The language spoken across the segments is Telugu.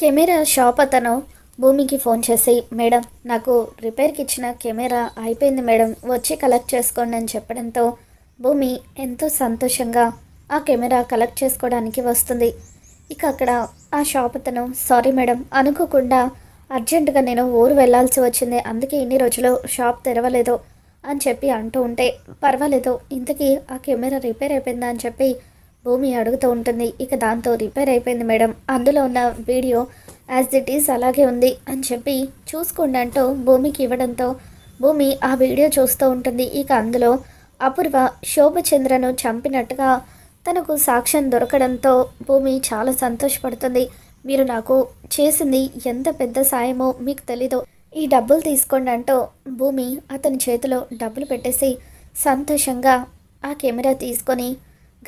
కెమెరా షాప్ అతను భూమికి ఫోన్ చేసి మేడం నాకు రిపేర్కి ఇచ్చిన కెమెరా అయిపోయింది మేడం వచ్చి కలెక్ట్ చేసుకోండి అని చెప్పడంతో భూమి ఎంతో సంతోషంగా ఆ కెమెరా కలెక్ట్ చేసుకోవడానికి వస్తుంది. ఇక అక్కడ ఆ షాప్ అతను సారీ మేడం అనుకోకుండా అర్జెంటుగా నేను ఊరు వెళ్ళాల్సి వచ్చింది అందుకే ఇన్ని రోజులు షాప్ తెరవలేదు అని చెప్పి అంటూ ఉంటే పర్వాలేదు ఇంతకీ ఆ కెమెరా రిపేర్ అయిపోయిందా అని చెప్పి భూమి అడుగుతూ ఉంటుంది. ఇక దాంతో రిపేర్ అయిపోయింది మేడం. అందులో ఉన్న వీడియో యాజ్ ఇట్ ఈస్ అలాగే ఉంది అని చెప్పి చూసుకోండి అంటూ భూమికి ఇవ్వడంతో భూమి ఆ వీడియో చూస్తూ ఉంటుంది. ఇక అందులో అపూర్వ శోభచంద్రను చంపినట్టుగా తనకు సాక్ష్యం దొరకడంతో భూమి చాలా సంతోషపడుతుంది. మీరు నాకు చేసింది ఎంత పెద్ద సాయమో మీకు తెలీదు. ఈ డబ్బులు తీసుకోండి అంటూ భూమి అతని చేతిలో డబ్బులు పెట్టేసి సంతోషంగా ఆ కెమెరా తీసుకొని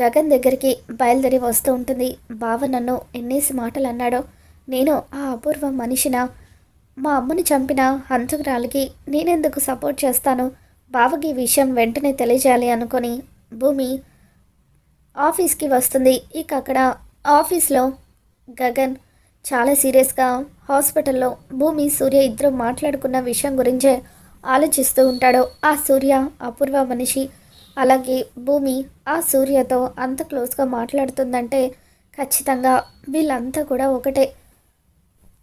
గగన్ దగ్గరికి బయలుదేరి వస్తూ ఉంటుంది. బావ నన్ను ఎన్నేసి మాటలు అన్నాడో నేను ఆ అపూర్వ మనిషిన మా అమ్మని చంపిన హంతకురాలకి నేనెందుకు సపోర్ట్ చేస్తాను? బావకి ఈ విషయం వెంటనే తెలియజేయాలి అనుకొని భూమి ఆఫీస్కి వస్తుంది. ఇక అక్కడ ఆఫీస్లో గగన్ చాలా సీరియస్గా హాస్పిటల్లో భూమి సూర్య ఇద్దరు మాట్లాడుకున్న విషయం గురించే ఆలోచిస్తూ ఉంటాడు. ఆ సూర్య అపూర్వ మనిషి అలాగే భూమి ఆ సూర్యతో అంత క్లోజ్గా మాట్లాడుతుందంటే ఖచ్చితంగా వీళ్ళంతా కూడా ఒకటే.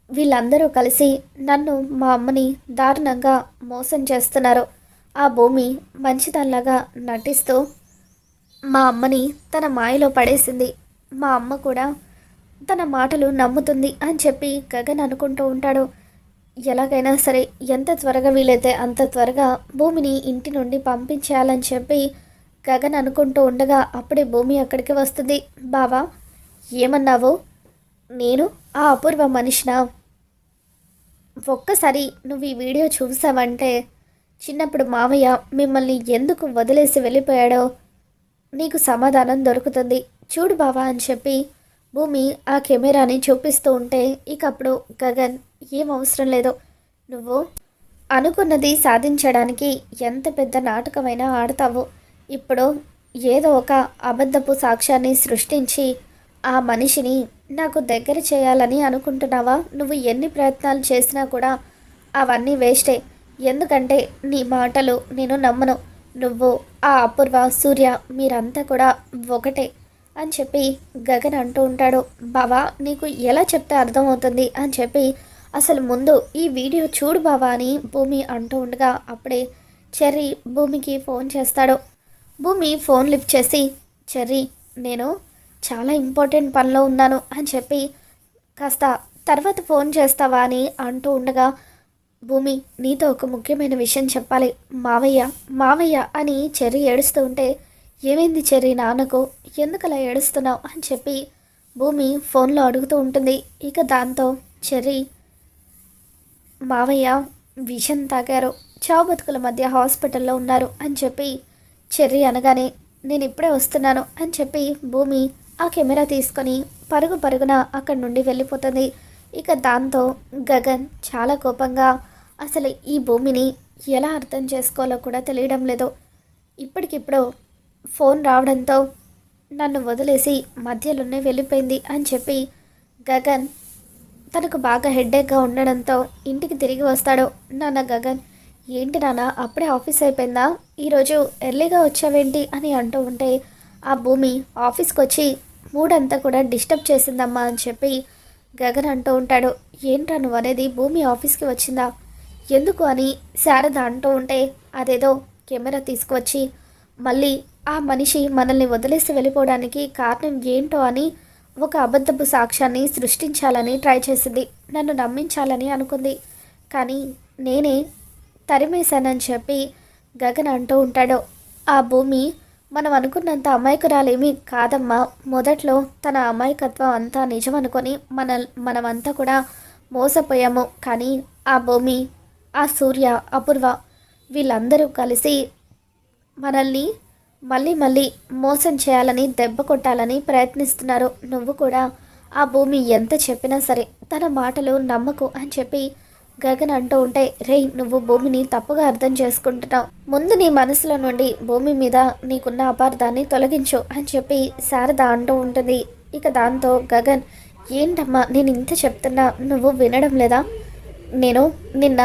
వీళ్ళందరూ కలిసి నన్ను మా అమ్మని దారుణంగా మోసం చేస్తున్నారు. ఆ భూమి మంచిదానిలాగా నటిస్తూ మా అమ్మని తన మాయలో పడేసింది. మా అమ్మ కూడా తన మాటలు నమ్ముతుంది అని చెప్పి గగన్ అనుకుంటూ ఉంటాడు. ఎలాగైనా సరే ఎంత త్వరగా వీలైతే అంత త్వరగా భూమిని ఇంటి నుండి పంపించేయాలని చెప్పి గగన్ అనుకుంటూ ఉండగా అప్పుడే భూమి అక్కడికి వస్తుంది. బావా ఏమన్నావు? నేను ఆ అపూర్వ మనిషినా? ఒక్కసారి నువ్వు ఈ వీడియో చూసావంటే చిన్నప్పుడు మావయ్య మిమ్మల్ని ఎందుకు వదిలేసి వెళ్ళిపోయాడో నీకు సమాధానం దొరుకుతుంది. చూడు బావా అని చెప్పి భూమి ఆ కెమెరాని చూపిస్తూ ఉంటే ఇక అప్పుడు గగన్ ఏం అవసరం లేదు. నువ్వు అనుకున్నది సాధించడానికి ఎంత పెద్ద నాటకమైనా ఆడతావు. ఇప్పుడు ఏదో ఒక అబద్ధపు సాక్ష్యాన్ని సృష్టించి ఆ మనిషిని నాకు దగ్గర చేయాలని అనుకుంటున్నావా? నువ్వు ఎన్ని ప్రయత్నాలు చేసినా కూడా అవన్నీ వేస్టే. ఎందుకంటే నీ మాటలు నేను నమ్మను. నువ్వు ఆ అపూర్వ సూర్య మీరంతా కూడా ఒకటే. అని చెప్పి గగన్ అంటూ ఉంటాడు. బావా నీకు ఎలా చెప్తే అర్థమవుతుంది అని చెప్పి అసలు ముందు ఈ వీడియో చూడు బావా అని భూమి అంటూ ఉండగా అప్పుడే చెర్రీ భూమికి ఫోన్ చేస్తాడు. భూమి ఫోన్ లిఫ్ట్ చేసి చెర్రీ నేను చాలా ఇంపార్టెంట్ పనిలో ఉన్నాను అని చెప్పి కాస్త తర్వాత ఫోన్ చేస్తావా అని అంటూ ఉండగా భూమి నీతో ఒక ముఖ్యమైన విషయం చెప్పాలి. మావయ్య మావయ్య అని చెర్రి ఏడుస్తూ ఉంటే ఏమైంది చెర్రి నాన్నకు? ఎందుకలా ఏడుస్తున్నావు? అని చెప్పి భూమి ఫోన్లో అడుగుతూ ఉంటుంది. ఇక దాంతో చెర్రి మావయ్య విషం తాగారు. చావు బతుకుల మధ్య హాస్పిటల్లో ఉన్నారు అని చెప్పి చెర్రి అనగానే నేను ఇప్పుడే వస్తున్నాను అని చెప్పి భూమి ఆ కెమెరా తీసుకొని పరుగు పరుగున అక్కడి నుండి వెళ్ళిపోతుంది. ఇక దాంతో గగన్ చాలా కోపంగా అసలు ఈ భూమిని ఎలా అర్థం చేసుకోవాలో కూడా తెలియడం లేదు. ఇప్పటికిప్పుడు ఫోన్ రావడంతో నన్ను వదిలేసి మధ్యలోనే వెళ్ళిపోయింది అని చెప్పి గగన్ తనకు బాగా హెడ్ఏక్గా ఉండడంతో ఇంటికి తిరిగి వస్తాడు. నాన్న గగన్ ఏంటి నాన్న అప్పుడే ఆఫీస్ అయిపోయిందా? ఈరోజు ఎర్లీగా వచ్చావేంటి? అని అంటూ ఉంటే ఆ భూమి ఆఫీస్కి వచ్చి మూడంతా కూడా డిస్టర్బ్ చేసిందమ్మా అని చెప్పి గగన్ అంటూ ఉంటాడు. ఏంట్రా నువ్వు అనేది భూమి ఆఫీస్కి వచ్చిందా? ఎందుకు? అని శారద అంటూ ఉంటే అదేదో కెమెరా తీసుకువచ్చి మళ్ళీ ఆ మనిషి మనల్ని వదిలేసి వెళ్ళిపోవడానికి కారణం ఏంటో అని ఒక అబద్ధపు సాక్ష్యాన్ని సృష్టించాలని ట్రై చేసింది. నన్ను నమ్మించాలని అనుకుంది. కానీ నేనే తరిమేశానని చెప్పి గగన్ అంటూ ఉంటాడు. ఆ భూమి మనం అనుకున్నంత అమాయకురాలేమీ కాదమ్మా. మొదట్లో తన అమాయకత్వం అంతా నిజం అనుకొని మన మనమంతా కూడా మోసపోయాము. కానీ ఆ భూమి ఆ సూర్య అపూర్వ వీళ్ళందరూ కలిసి మనల్ని మళ్ళీ మళ్ళీ మోసం చేయాలని దెబ్బ కొట్టాలని ప్రయత్నిస్తున్నారు. నువ్వు కూడా ఆ భూమి ఎంత చెప్పినా సరే తన మాటలు నమ్మకు అని చెప్పి గగన్ అంటూ ఉంటే రేయ్ నువ్వు భూమిని తప్పుగా అర్థం చేసుకుంటున్నావు. ముందు నీ మనసులో నుండి భూమి మీద నీకున్న అపార్థాన్ని తొలగించు అని చెప్పి శారద అంటూ ఉంటుంది. ఇక దాంతో గగన్ ఏంటమ్మా నేను ఇంత చెప్తున్నా నువ్వు వినడం లేదా? నేను నిన్న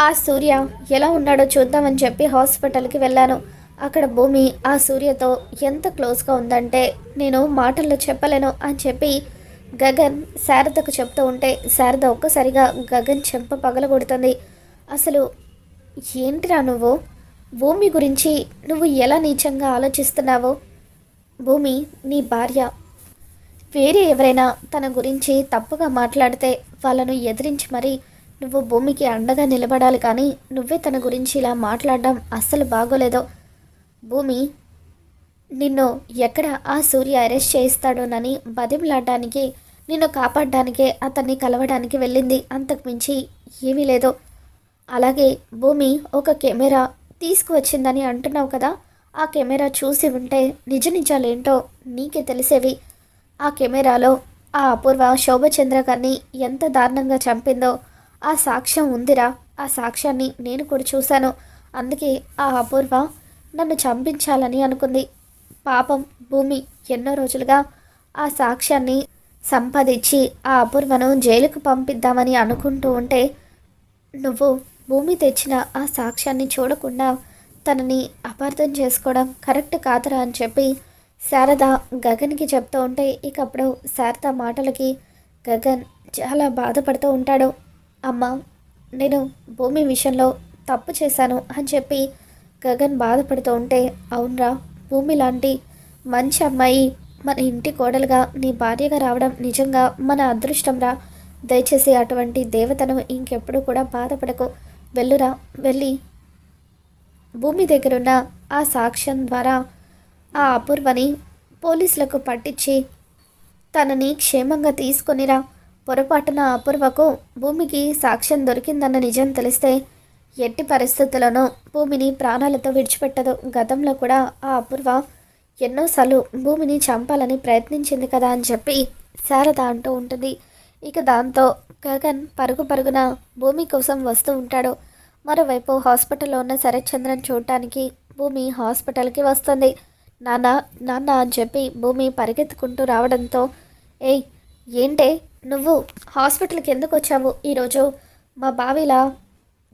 ఆ సూర్య ఎలా ఉన్నాడో చూద్దామని చెప్పి హాస్పిటల్కి వెళ్ళాను. అక్కడ భూమి ఆ సూర్యతో ఎంత క్లోజ్గా ఉందంటే నేను మాటల్లో చెప్పలేను అని చెప్పి గగన్ శారదకు చెప్తూ ఉంటే శారద ఒక్కసారిగా గగన్ చెంప పగలగొడుతుంది. అసలు ఏంటిరా నువ్వు? భూమి గురించి నువ్వు ఎలా నీచంగా ఆలోచిస్తున్నావో? భూమి నీ భార్య. వేరే ఎవరైనా తన గురించి తప్పుగా మాట్లాడితే వాళ్ళను ఎదిరించి మరీ నువ్వు భూమికి అండగా నిలబడాలి కానీ నువ్వే తన గురించి ఇలా మాట్లాడడం అస్సలు బాగోలేదో. భూమి నిన్ను ఎక్కడ ఆ సూర్య అరెస్ట్ చేయిస్తాడోనని బతిమలాడడానికి నిన్ను కాపాడడానికే అతన్ని కలవడానికి వెళ్ళింది. అంతకు మించి ఏమీ లేదు. అలాగే భూమి ఒక కెమెరా తీసుకువచ్చిందని అంటున్నావు కదా? ఆ కెమెరా చూసి ఉంటే నిజ నిజాలేంటో నీకే తెలిసేవి. ఆ కెమెరాలో ఆ అపూర్వ శోభచంద్ర గారిని ఎంత దారుణంగా చంపిందో ఆ సాక్ష్యం ఉందిరా. ఆ సాక్ష్యాన్ని నేను కూడా చూశాను. అందుకే ఆ అపూర్వ నన్ను చంపించాలని అనుకుంది. పాపం భూమి ఎన్నో రోజులుగా ఆ సాక్ష్యాన్ని సంపాదించి ఆ అపూర్వను జైలుకు పంపిద్దామని అనుకుంటూ ఉంటే నువ్వు భూమి తెచ్చిన ఆ సాక్ష్యాన్ని చూడకుండా తనని అపార్థం చేసుకోవడం కరెక్ట్ కాదురా అని చెప్పి శారద గగన్కి చెప్తూ ఉంటే ఇకప్పుడు శారద మాటలకి గగన్ చాలా బాధపడుతూ ఉంటాడు. అమ్మ నేను భూమి విషయంలో తప్పు చేశాను అని చెప్పి గగన్ బాధపడుతూ ఉంటే అవునరా భూమి లాంటి మంచి అమ్మాయి మన ఇంటి కోడలుగా నీ భార్యగా రావడం నిజంగా మన అదృష్టంరా. దయచేసి అటువంటి దేవతను ఇంకెప్పుడు కూడా బాధపడకు. వెళ్ళురా వెళ్ళి. భూమి దగ్గరున్న ఆ సాక్ష్యం ద్వారా ఆ అపూర్వని పోలీసులకు పట్టించి తనని క్షేమంగా తీసుకొనిరా. పొరపాటున అపూర్వకు భూమికి సాక్ష్యం దొరికిందన్న నిజం తెలిస్తే ఎట్టి పరిస్థితులను భూమిని ప్రాణాలతో విడిచిపెట్టదు. గతంలో కూడా ఆ అపూర్వ ఎన్నోసార్లు భూమిని చంపాలని ప్రయత్నించింది కదా అని చెప్పి శారద అంటూ ఉంటుంది. ఇక దాంతో గగన్ పరుగు పరుగున భూమి కోసం వస్తూ ఉంటాడు. మరోవైపు హాస్పిటల్లో ఉన్న శరత్చంద్రన్ చూడటానికి భూమి హాస్పిటల్కి వస్తుంది. నాన్న నాన్న అని చెప్పి భూమి పరిగెత్తుకుంటూ రావడంతో ఏయ్ ఏంటే నువ్వు హాస్పిటల్కి ఎందుకు వచ్చావు? ఈరోజు మా బావిలా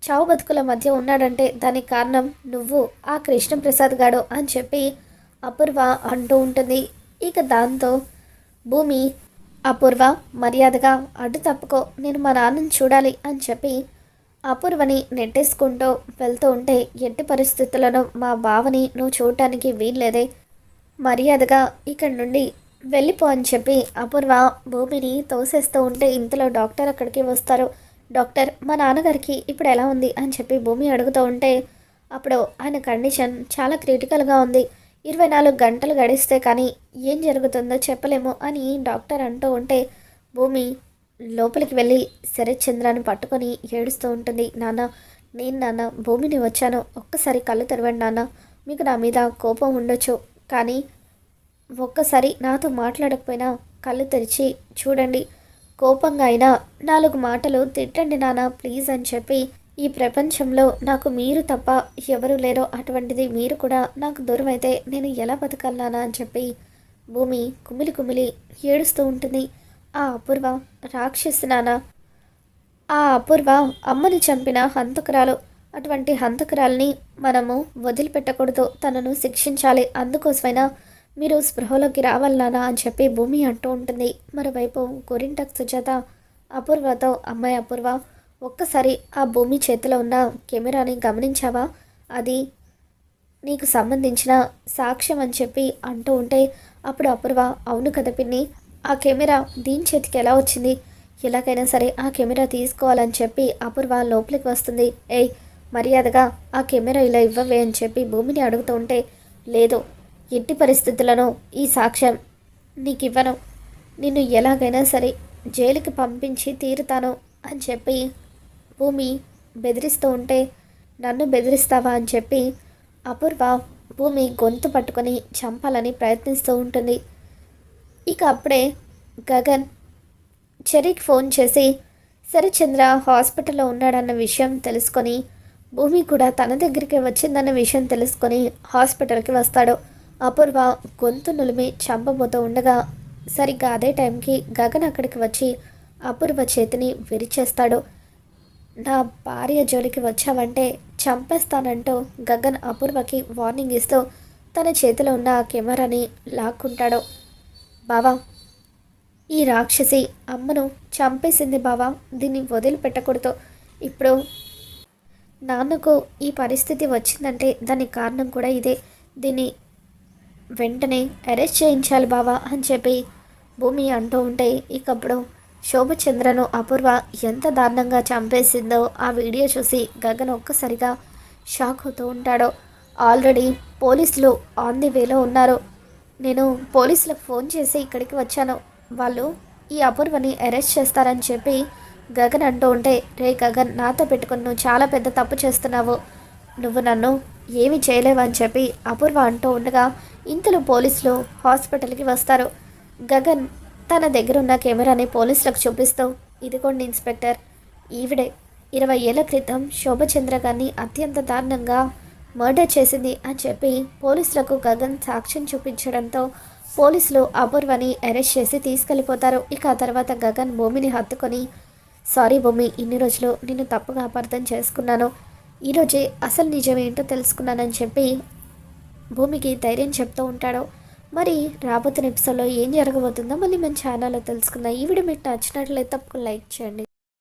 చావు బతుకుల మధ్య ఉన్నాడంటే దానికి కారణం నువ్వు ఆ కృష్ణప్రసాద్ గాడు అని చెప్పి అపూర్వ అంటూ ఉంటుంది. ఇక దాంతో భూమి అపూర్వ మర్యాదగా అడ్డు తప్పుకో నేను మా నాన్నని చూడాలి అని చెప్పి అపూర్వని నెట్టేసుకుంటూ వెళ్తూ ఉంటే ఎట్టి పరిస్థితులను మా బావని నువ్వు చూడటానికి వీల్లేదే. మర్యాదగా ఇక్కడి నుండి వెళ్ళిపో అని చెప్పి అపూర్వ భూమిని తోసేస్తూ ఉంటే ఇంతలో డాక్టర్ అక్కడికి వస్తారు. డాక్టర్ మా నాన్నగారికి ఇప్పుడు ఎలా ఉంది? అని చెప్పి భూమి అడుగుతూ ఉంటే అప్పుడు ఆయన కండిషన్ చాలా క్రిటికల్గా ఉంది. ఇరవై నాలుగు గంటలు గడిస్తే కానీ ఏం జరుగుతుందో చెప్పలేము అని డాక్టర్ అంటూ ఉంటే భూమి లోపలికి వెళ్ళి శరత్చంద్రాన్ని పట్టుకొని ఏడుస్తూ ఉంటుంది. నాన్న నేను నాన్న భూమిని వచ్చాను. ఒక్కసారి కళ్ళు తెరవండి నాన్న. మీకు నా మీద కోపం ఉండొచ్చు కానీ ఒక్కసారి నాతో మాట్లాడకపోయినా కళ్ళు తెరిచి చూడండి. కోపంగా అయినా నాలుగు మాటలు తిట్టండి నాన్న ప్లీజ్ అని చెప్పి ఈ ప్రపంచంలో నాకు మీరు తప్ప ఎవరు లేరో అటువంటిది మీరు కూడా నాకు దూరం అయితే నేను ఎలా బతకాలనా అని చెప్పి భూమి కుమిలి కుమిలి ఏడుస్తూ ఉంటుంది. ఆ అపూర్వ రాక్షసి నాన్న ఆ అపూర్వ అమ్మని చంపిన హంతకురాలు అటువంటి హంతకురాల్ని మనము వదిలిపెట్టకూడదు. తనను శిక్షించాలి. అందుకోసమైనా మీరు స్పృహలోకి రావాలనా అని చెప్పి భూమి అంటూ ఉంటుంది. మరోవైపు గోరింటక్ సుజాత అపూర్వతో అమ్మాయి అపూర్వ ఒక్కసారి ఆ భూమి చేతిలో ఉన్న కెమెరాని గమనించావా? అది నీకు సంబంధించిన సాక్ష్యం అని చెప్పి అంటూ ఉంటే అప్పుడు అపూర్వ అవును కదా పిన్ని ఆ కెమెరా దీని చేతికి ఎలా వచ్చింది? ఎలాగైనా సరే ఆ కెమెరా తీసుకోవాలని చెప్పి అపూర్వ లోపలికి వస్తుంది. ఏయ్ మర్యాదగా ఆ కెమెరా ఇలా ఇవ్వవే అని చెప్పి భూమిని అడుగుతూ ఉంటే లేదు ఎట్టి పరిస్థితులను ఈ సాక్ష్యం నీకు ఇవ్వను నిన్ను ఎలాగైనా సరే జైలుకి పంపించి తీరుతాను అని చెప్పి భూమి బెదిరిస్తూ ఉంటే నన్ను బెదిరిస్తావా అని చెప్పి అపూర్వ భూమి గొంతు పట్టుకొని చంపాలని ప్రయత్నిస్తూ ఉంటుంది. ఇక అప్పుడే గగన్ చెరీకి ఫోన్ చేసి శరచంద్ర హాస్పిటల్లో ఉన్నాడన్న విషయం తెలుసుకొని భూమి కూడా తన దగ్గరికి వచ్చిందన్న విషయం తెలుసుకొని హాస్పిటల్కి వస్తాడు. అపూర్వ గొంతు నులిమి చంపబోతూ ఉండగా సరిగ్గా అదే టైంకి గగన్ అక్కడికి వచ్చి అపూర్వ చేతిని విరిచేస్తాడు. నా భార్య జోలికి వచ్చావంటే చంపేస్తానంటూ గగన్ అపూర్వకి వార్నింగ్ ఇస్తూ తన చేతిలో ఉన్న ఆ కెమెరాని లాక్కుంటాడు. బావా ఈ రాక్షసి అమ్మను చంపేసింది బావా దీన్ని వదిలిపెట్టకూడదు. ఇప్పుడు నాన్నకు ఈ పరిస్థితి వచ్చిందంటే దానికి కారణం కూడా ఇదే. దీన్ని వెంటనే అరెస్ట్ చేయించాలి బావా అని చెప్పి భూమి అంటూ ఉంటే ఇకప్పుడు శోభచంద్రను అపూర్వ ఎంత దారుణంగా చంపేసిందో ఆ వీడియో చూసి గగన్ ఒక్కసారిగా షాక్ అవుతూ ఉంటాడు. ఆల్రెడీ పోలీసులు ఆన్ ది వేలో ఉన్నారు. నేను పోలీసులకు ఫోన్ చేసి ఇక్కడికి వచ్చాను. వాళ్ళు ఈ అపూర్వని అరెస్ట్ చేస్తారని చెప్పి గగన్ అంటూ ఉంటే రే గగన్ నాతో పెట్టుకుని నువ్వు చాలా పెద్ద తప్పు చేస్తున్నావు. నువ్వు నన్ను ఏమి చేయలేవని చెప్పి అపూర్వ అంటూ ఉండగా ఇంతలో పోలీసులు హాస్పిటల్కి వస్తారు. గగన్ తన దగ్గర ఉన్న కెమెరాని పోలీసులకు చూపిస్తూ ఇదిగోండి ఇన్స్పెక్టర్ ఈవిడే ఇరవై ఏళ్ళ క్రితం శోభచంద్ర గారిని అత్యంత దారుణంగా మర్డర్ చేసింది అని చెప్పి పోలీసులకు గగన్ సాక్ష్యం చూపించడంతో పోలీసులు అపూర్వని అరెస్ట్ చేసి తీసుకెళ్ళిపోతారు ఇక ఆ తర్వాత గగన్ భూమిని హత్తుకొని సారీ భూమి ఇన్ని రోజులు నిన్ను తప్పుగా అపార్థం చేసుకున్నాను. ఈరోజే అసలు నిజమేంటో తెలుసుకున్నానని చెప్పి భూమికి ధైర్యం చెప్తూ ఉంటాడో? మరి రాబోతున్న ఎపిసోడ్లో ఏం జరగబోతుందో మళ్ళీ మన ఛానల్లో తెలుసుకుందాం. ఈ వీడియో మీకు నచ్చినట్లయితే తప్పకుండా లైక్ చేయండి.